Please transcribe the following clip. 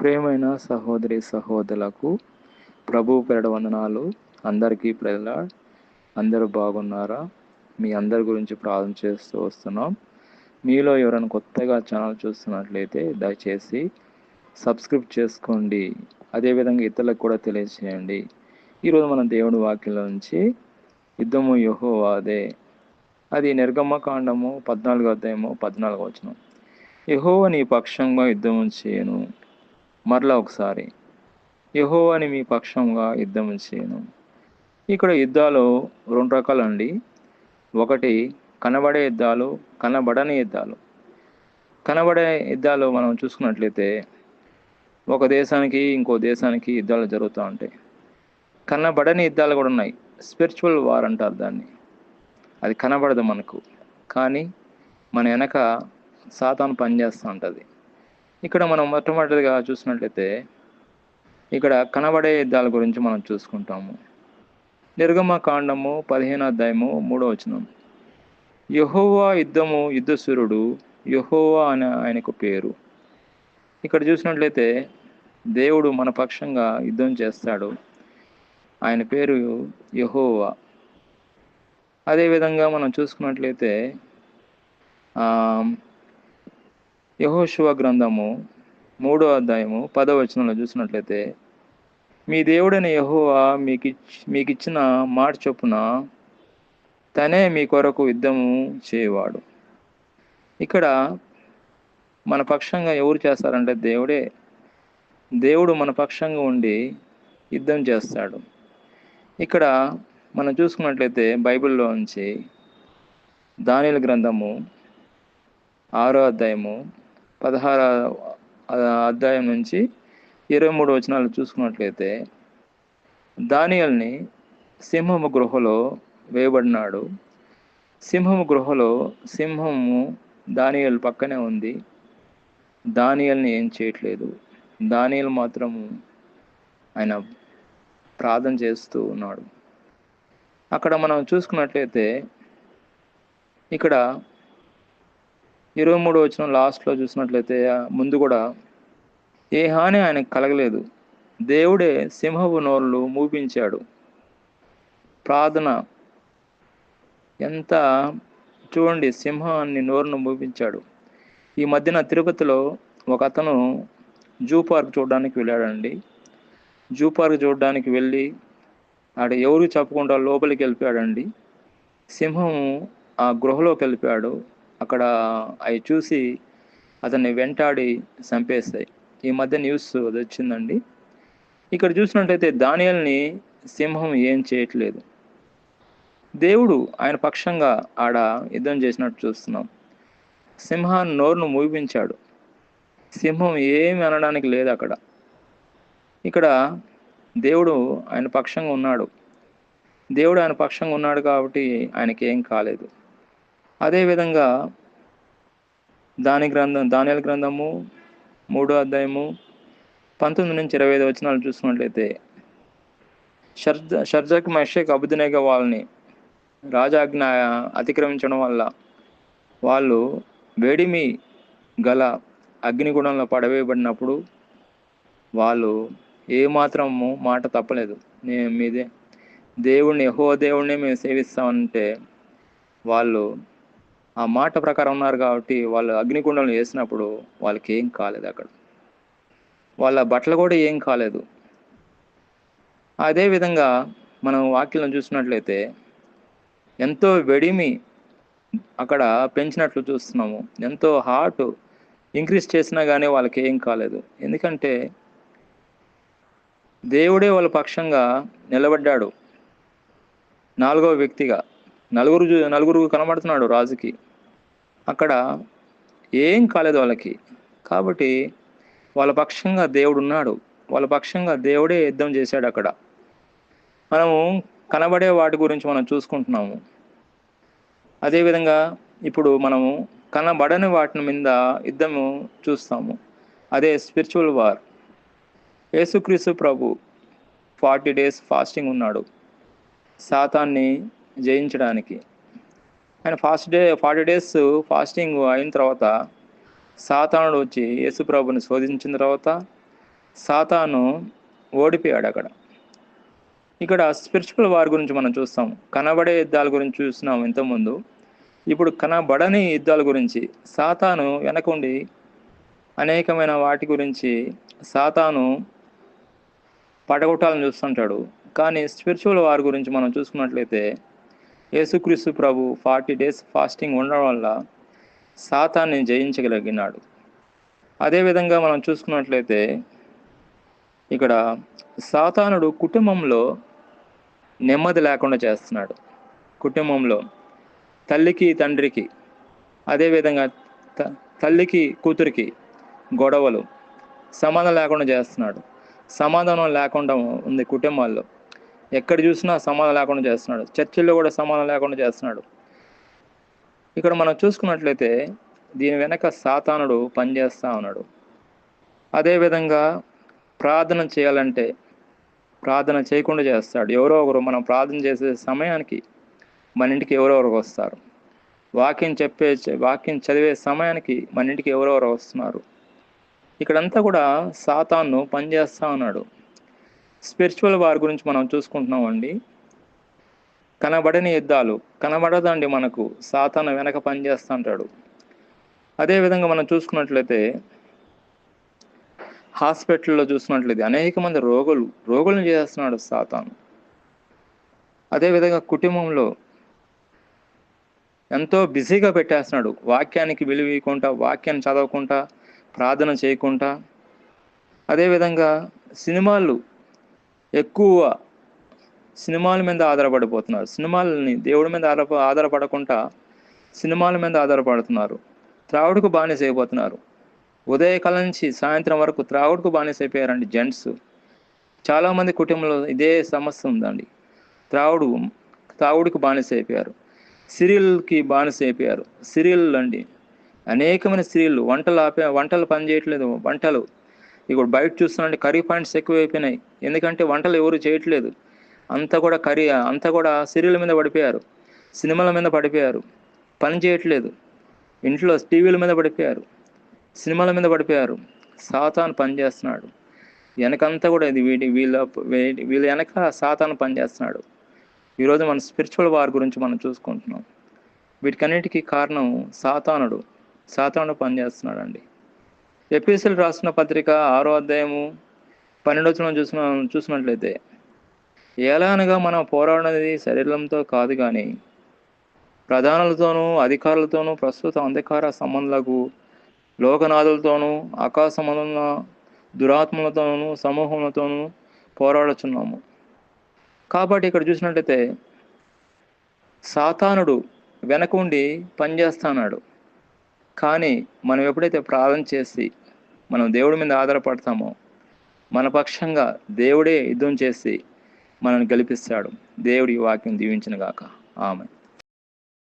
ప్రేమైన సహోదరి సహోదరులకు ప్రభు పెరడ వందనాలు. అందరికీ ప్రజల అందరూ బాగున్నారా? మీ అందరి గురించి ప్రార్థన చేస్తూ వస్తున్నాం. మీలో ఎవరైనా కొత్తగా ఛానల్ చూస్తున్నట్లయితే దయచేసి సబ్స్క్రైబ్ చేసుకోండి. అదేవిధంగా ఇతరులకు కూడా తెలియజేయండి. ఈరోజు మన దేవుడి వాక్యంలో నుంచి యుద్ధము యహోవాదే. అది నిర్గమ్మ కాండము పద్నాలుగో అధ్యాయము పద్నాలుగో వచనం. యహోవ నీ పక్షంగా యుద్ధము చేయను. మరలా ఒకసారి యహోవాని మీ పక్షంగా యుద్ధం చేయను. ఇక్కడ యుద్ధాలు రెండు రకాలండి. ఒకటి కనబడే యుద్ధాలు కనబడని యుద్ధాలు. కనబడే యుద్ధాలు మనం చూసుకున్నట్లయితే ఒక దేశానికి ఇంకో దేశానికి యుద్ధాలు జరుగుతూ ఉంటాయి. కనబడని యుద్ధాలు కూడా ఉన్నాయి. స్పిరిచువల్ వార్ అంటారు దాన్ని. అది కనబడదు మనకు. కానీ మన వెనక సాతాను పనిచేస్తూ ఉంటుంది. ఇక్కడ మనం మొట్టమొదటిగా చూసినట్లయితే ఇక్కడ కనబడే యుద్ధాల గురించి మనం చూసుకుంటాము. నిర్గమ కాండము పదిహేను అధ్యాయము మూడో వచనం. యహోవా యుద్ధము యుద్ధసురుడు యహోవా అనే ఆయనకు పేరు. ఇక్కడ చూసినట్లయితే దేవుడు మన పక్షంగా యుద్ధం చేస్తాడు. ఆయన పేరు యహోవా. అదేవిధంగా మనం చూసుకున్నట్లయితే యహోశివ గ్రంథము మూడో అధ్యాయము పదవచనంలో చూసినట్లయితే మీ దేవుడైన యహోవా మీకు మీకు ఇచ్చిన మాట చొప్పున తనే మీ కొరకు యుద్ధము చేయవాడు. ఇక్కడ మన పక్షంగా ఎవరు చేస్తారంటే దేవుడే. దేవుడు మన పక్షంగా ఉండి యుద్ధం చేస్తాడు. ఇక్కడ మనం చూసుకున్నట్లయితే బైబిల్లో నుంచి దానిల గ్రంథము ఆరో అధ్యాయము పదహార అధ్యాయం నుంచి ఇరవై మూడు వచనాలు చూసుకున్నట్లయితే దానియల్ని సింహము గృహలో వేయబడినాడు. సింహము గృహలో సింహము దానియల్ పక్కనే ఉంది. దానియల్ని ఏం చేయట్లేదు. దానియల్ మాత్రము ఆయన ప్రార్థన చేస్తూ ఉన్నాడు. అక్కడ మనం చూసుకున్నట్లయితే ఇక్కడ ఇరవై మూడు వచ్చిన లాస్ట్లో చూసినట్లయితే ముందు కూడా ఏ హాని ఆయనకు కలగలేదు. దేవుడే సింహపు నోర్లు మూపించాడు. ప్రార్థన. ఎంత చూడండి సింహాన్ని నోరును మూపించాడు. ఈ మధ్యన తిరుపతిలో ఒక అతను జూ పార్క్ చూడడానికి వెళ్ళాడండి. జూ పార్క్ చూడడానికి వెళ్ళి ఆడ ఎవరు చెప్పకుండా లోపలికి వెళ్ళిపోయాడండి. సింహము ఆ గృహలోకి వెళ్ళిపోయాడు. అక్కడ అవి చూసి అతన్ని వెంటాడి చంపేస్తాయి. ఈ మధ్య న్యూస్ అది వచ్చిందండి. ఇక్కడ చూసినట్టయితే దానియల్ని సింహం ఏం చేయట్లేదు. దేవుడు ఆయన పక్షంగా ఆడ యుద్ధం చేసినట్టు చూస్తున్నాం. సింహాన్ని నోరును మూపించాడు. సింహం ఏమి అనడానికి లేదు అక్కడ. ఇక్కడ దేవుడు ఆయన పక్షంగా ఉన్నాడు. దేవుడు ఆయన పక్షంగా ఉన్నాడు కాబట్టి ఆయనకి ఏం కాలేదు. అదేవిధంగా దాని గ్రంథం దానియాల గ్రంథము మూడో అధ్యాయము పంతొమ్మిది నుంచి ఇరవై ఐదు వచనాలు చూసుకున్నట్లయితే షర్జ షర్జక్ మషేక్ అబుదినేగ వాళ్ళని రాజాజ్ఞ అతిక్రమించడం వల్ల వాళ్ళు వేడిమి గల అగ్నిగుణంలో పడవేయబడినప్పుడు వాళ్ళు ఏమాత్రము మాట తప్పలేదు. నేను మీదే దేవుణ్ణి ఎహో దేవుణ్ణి మేము సేవిస్తామంటే వాళ్ళు ఆ మాట ప్రకారం ఉన్నారు కాబట్టి వాళ్ళు అగ్నిగుండంలో వేసినప్పుడు వాళ్ళకి ఏం కాలేదు అక్కడ. వాళ్ళ బట్టలు కూడా ఏం కాలేదు. అదేవిధంగా మనం వాక్యం చూసినట్లయితే ఎంతో వెడిమి అక్కడ పెంచినట్లు చూస్తున్నాము. ఎంతో హార్ట్ ఇంక్రీజ్ చేసినా కానీ వాళ్ళకి ఏం కాలేదు. ఎందుకంటే దేవుడే వాళ్ళ పక్షంగా నిలబడ్డాడు. నాలుగవ వ్యక్తిగా నలుగురు నలుగురు కనబడుతున్నాడు రాజుకి. అక్కడ ఏం కాలేదు వాళ్ళకి. కాబట్టి వాళ్ళ పక్షంగా దేవుడు ఉన్నాడు. వాళ్ళ పక్షంగా దేవుడే యుద్ధం చేశాడు అక్కడ. మనము కనబడే వాటి గురించి మనం చూసుకుంటున్నాము. అదేవిధంగా ఇప్పుడు మనము కనబడని వాటిని మీద యుద్ధము చూస్తాము. అదే స్పిరిచువల్ వార్ యేసుక్రీస్తు ప్రభు ఫార్టీ డేస్ ఫాస్టింగ్ ఉన్నాడు. శాతాన్ని జయించడానికి. ఆయన fast day forty days fasting అయిన తర్వాత సాతానుడు వచ్చి యేసుప్రభుని శోధించిన తర్వాత సాతాను ఓడిపోయాడు అక్కడ. ఇక్కడ స్పిరిచువల్ వార్ గురించి మనం చూస్తాం. కనబడే యుద్ధాల గురించి చూస్తున్నాం ఇంతకుముందు. ఇప్పుడు కనబడని యుద్ధాల గురించి సాతాను వెనకుండి అనేకమైన వాటి గురించి సాతాను పడగొట్టాలని చూస్తుంటాడు. కానీ స్పిరిచువల్ వార్ గురించి మనం చూసుకున్నట్లయితే యేసుక్రీస్తు ప్రభు ఫార్టీ డేస్ ఫాస్టింగ్ ఉండడం వల్ల సాతాన్ని జయించగలిగినాడు. అదేవిధంగా మనం చూసుకున్నట్లయితే ఇక్కడ సాతానుడు కుటుంబంలో నెమ్మది లేకుండా చేస్తున్నాడు. కుటుంబంలో తల్లికి తండ్రికి అదేవిధంగా త తల్లికి కూతురికి గొడవలు సమాధానం లేకుండా చేస్తున్నాడు. సమాధానం లేకుండా ఉంది కుటుంబాల్లో. ఎక్కడ చూసినా సమాధానం లేకుండా చేస్తున్నాడు. చర్చిల్లో కూడా సమాధానం లేకుండా చేస్తున్నాడు. ఇక్కడ మనం చూసుకున్నట్లయితే దీని వెనక సాతానుడు పనిచేస్తూ ఉన్నాడు. అదేవిధంగా ప్రార్థన చేయాలంటే ప్రార్థన చేయకుండా చేస్తాడు. ఎవరో ఒకరు మనం ప్రార్థన చేసే సమయానికి మన ఇంటికి ఎవరో ఒకరు వస్తారు. వాక్యం చెప్పే వాక్యం చదివే సమయానికి మన ఇంటికి ఎవరో ఒకరు వస్తున్నారు. ఇక్కడంతా కూడా సాతాన్ను పనిచేస్తూ ఉన్నాడు. స్పిరిచువల్ వారి గురించి మనం చూసుకుంటున్నామండి. కనబడని యుద్ధాలు కనబడదండి మనకు. సాతాను వెనక పనిచేస్తూ ఉంటాడు అదేవిధంగా మనం చూసుకున్నట్లయితే హాస్పిటల్లో చూసుకున్నట్లయితే అనేక మంది రోగులు రోగులను చేస్తున్నాడు సాతాను. అదేవిధంగా కుటుంబంలో ఎంతో బిజీగా పెట్టేస్తున్నాడు. వాక్యానికి విలువ ఇవ్వకుండా వాక్యాన్ని చదవకుండా ప్రార్థన చేయకుండా. అదేవిధంగా సినిమాలు ఎక్కువ సినిమాల మీద ఆధారపడిపోతున్నారు. సినిమాలని దేవుడి మీద ఆధార ఆధారపడకుండా సినిమాల మీద ఆధారపడుతున్నారు. త్రావుడుకు బానిస అయిపోతున్నారు. ఉదయకాలం నుంచి సాయంత్రం వరకు త్రావుడుకు బానిస అయిపోయారండి జెంట్స్. చాలామంది కుటుంబంలో ఇదే సమస్య ఉందండి. త్రావుడు త్రావుడికి బానిస అయిపోయారు. సిరియల్కి బానిస అయిపోయారు. సిరియల్ అండి. అనేకమైన సిరియల్ వంటలు ఆపే వంటలు పనిచేయట్లేదు. వంటలు ఇప్పుడు బయట చూస్తున్నాంటే కర్రీ పాయింట్స్ ఎక్కువైపోయినాయి. ఎందుకంటే వంటలు ఎవరు చేయట్లేదు. అంతా కూడా కర్రీ అంతా కూడా సీరియల్ మీద పడిపోయారు. సినిమాల మీద పడిపోయారు. పని చేయట్లేదు. ఇంట్లో టీవీల మీద పడిపోయారు. సినిమాల మీద పడిపోయారు. సాతాను పని చేస్తున్నాడు. వెనకంతా కూడా ఇది వీటి వీళ్ళ వీళ్ళ వెనక సాతాను పని చేస్తున్నాడు. ఈరోజు మన స్పిరిచువల్ వార్ గురించి మనం చూసుకుంటున్నాం. వీటికన్నిటికీ కారణం సాతానుడు. సాతానుడు పనిచేస్తున్నాడు అండి ఎపిఎస్ఎల్ రాసిన పత్రిక ఆరో అధ్యాయము పన్నెండవచనం చూసిన చూసినట్లయితే ఎలా అనగా మనం పోరాడినది శరీరంతో కాదు కానీ ప్రధానులతోనూ అధికారులతోనూ ప్రస్తుత అంధకార సంబంధాలకు లోకనాథులతోనూ ఆకాశ సంబంధుల దురాత్మలతోనూ సమూహములతోనూ పోరాడుచున్నాము. కాబట్టి ఇక్కడ చూసినట్లయితే సాతానుడు వెనకుండి పనిచేస్తాడు కానీ మనం ఎప్పుడైతే ప్రార్థన చేసి మనం దేవుడి మీద ఆధారపడతామో మన పక్షంగా దేవుడే యుద్ధం చేసి మనల్ని గెలిపిస్తాడు. దేవుడి వాక్యం దీవించిన గాక. ఆమె